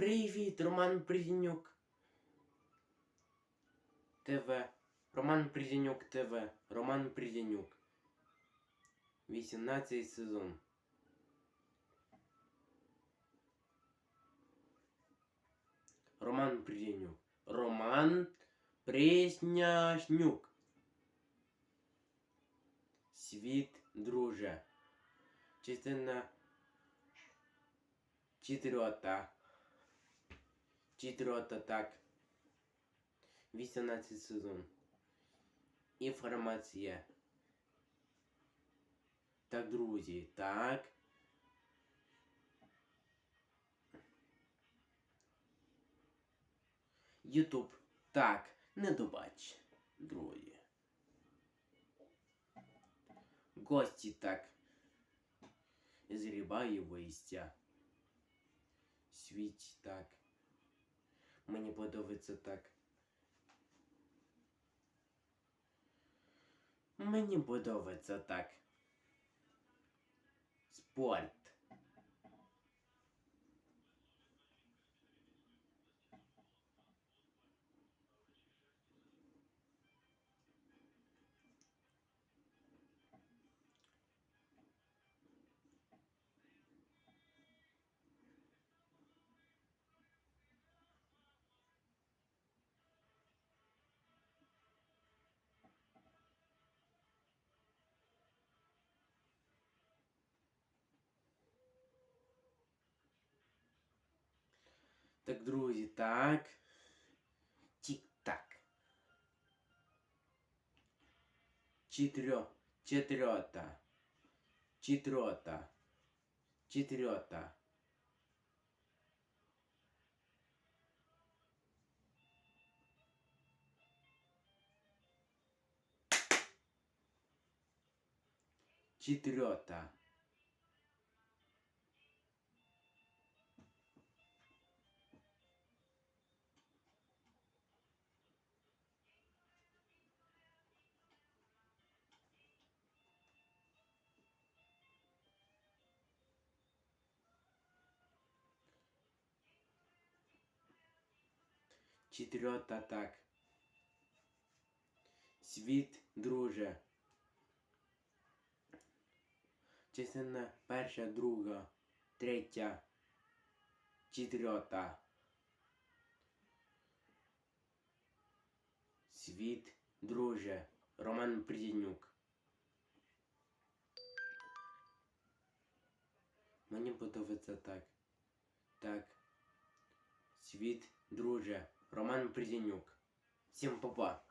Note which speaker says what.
Speaker 1: Привіт, Роман Приденюк. ТВ. Роман Приденюк ТВ. Роман Приденюк. 18 сезон. Роман Приденюк. Роман Пресняшнюк. Світ, друже. Частина четверта. Четверта, так. 18 сезон. Інформація. Так, друзі, так. Ютуб. Так, не добач, друзі. Гості так. Зрібаю листя. Світ так. Мені подобається так. Мені подобається так. Спорт. Так, друзі, так. Тік-так. Чотирьо. Четверта. Четверта. Четверта. Четверта. Четверта так. Світ, друже. Частина перша, друга, третя, четверта. Світ, друже. Роман Приденюк. Мені подобається так. Так. Світ, друже. Роман Приденюк. Всем па-па.